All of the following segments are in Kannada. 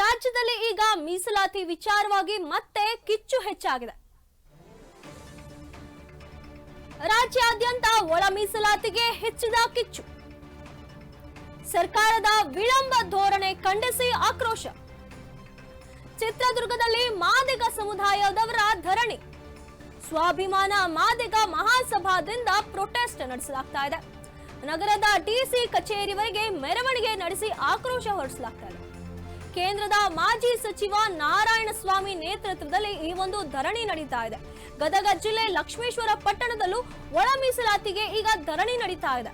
ರಾಜ್ಯದಲ್ಲಿ ಈಗ ಮೀಸಲಾತಿ ವಿಚಾರವಾಗಿ ಮತ್ತೆ ಕಿಚ್ಚು ಹೆಚ್ಚಾಗಿದೆ. ರಾಜ್ಯಾದ್ಯಂತ ಒಳ ಮೀಸಲಾತಿಗೆ ಹೆಚ್ಚಿದ ಕಿಚ್ಚು. ಸರ್ಕಾರದ ವಿಳಂಬ ಧೋರಣೆ ಖಂಡಿಸಿ ಆಕ್ರೋಶ. ಚಿತ್ರದುರ್ಗದಲ್ಲಿ ಮಾದಿಗ ಸಮುದಾಯದವರ ಧರಣಿ. ಸ್ವಾಭಿಮಾನ ಮಾದಿಗ ಮಹಾಸಭಾದಿಂದ ಪ್ರೊಟೆಸ್ಟ್ ನಡೆಸಲಾಗ್ತಾ ಇದೆ. ನಗರದ ಡಿಸಿ ಕಚೇರಿವರೆಗೆ ಮೆರವಣಿಗೆ ನಡೆಸಿ ಆಕ್ರೋಶ ಹೊರಡಿಸಲಾಗ್ತಾ ಇದೆ. ಕೇಂದ್ರದ ಮಾಜಿ ಸಚಿವ ನಾರಾಯಣಸ್ವಾಮಿ ನೇತೃತ್ವದಲ್ಲಿ ಈ ಒಂದು ಧರಣಿ ನಡೀತಾ ಇದೆ. ಗದಗ ಜಿಲ್ಲೆ ಲಕ್ಷ್ಮೇಶ್ವರ ಪಟ್ಟಣದಲ್ಲೂ ಒಳ ಮೀಸಲಾತಿಗೆ ಈಗ ಧರಣಿ ನಡೀತಾ ಇದೆ.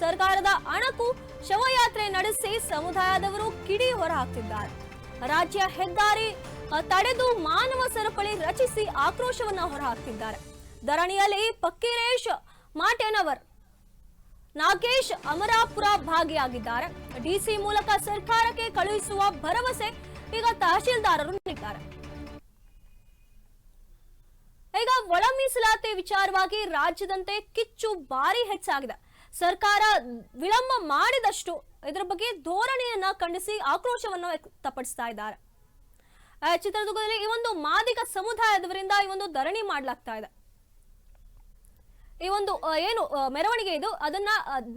ಸರ್ಕಾರದ ಅಣಕು ಶವಯಾತ್ರೆ ನಡೆಸಿ ಸಮುದಾಯದವರು ಕಿಡಿ ಹೊರಹಾಕ್ತಿದ್ದಾರೆ. ರಾಜ್ಯ ಹೆದ್ದಾರಿ ತಡೆದು ಮಾನವ ಸರಪಳಿ ರಚಿಸಿ ಆಕ್ರೋಶವನ್ನ ಹೊರಹಾಕ್ತಿದ್ದಾರೆ. ಧರಣಿಯಲ್ಲಿ ಪಕ್ಕೀರೇಶ್, ಮಾಟೆನವರ್ ನಾಗೇಶ್ ಅಮರಾಪುರ ಭಾಗಿಯಾಗಿದ್ದಾರೆ. ಡಿಸಿ ಮೂಲಕ ಸರ್ಕಾರಕ್ಕೆ ಕಳುಹಿಸುವ ಭರವಸೆ ಈಗ ತಹಶೀಲ್ದಾರರು ನೀಡಿದ್ದಾರೆ. ಈಗ ಒಳ ಮೀಸಲಾತಿ ವಿಚಾರವಾಗಿ ರಾಜ್ಯದಂತೆ ಕಿಚ್ಚು ಭಾರಿ ಹೆಚ್ಚಾಗಿದೆ. ಸರ್ಕಾರ ವಿಳಂಬ ಮಾಡಿದಷ್ಟು ಇದರ ಬಗ್ಗೆ ಧೋರಣೆಯನ್ನ ಖಂಡಿಸಿ ಆಕ್ರೋಶವನ್ನು ವ್ಯಕ್ತಪಡಿಸ್ತಾ ಇದ್ದಾರೆ. ಚಿತ್ರದುರ್ಗದಲ್ಲಿ ಈ ಒಂದು ಮಾದಿಗ ಸಮುದಾಯದವರಿಂದ ಈ ಒಂದು ಧರಣಿ ಮಾಡಲಾಗ್ತಾ ಇದೆ. ಈ ಒಂದು ಏನು ಮೆರವಣಿಗೆ ಇದು, ಅದನ್ನ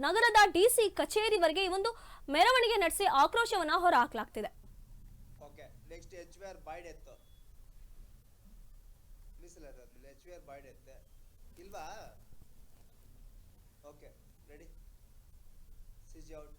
ನಗರದ ಡಿ ಸಿ ಕಚೇರಿವರೆಗೆ ಈ ಒಂದು ಮೆರವಣಿಗೆ ನಡೆಸಿ ಆಕ್ರೋಶವನ್ನ ಹೊರಹಾಕಲಾಗ್ತಿದೆ. ಓಕೆ ಇಲ್ವಾ? Okay ready out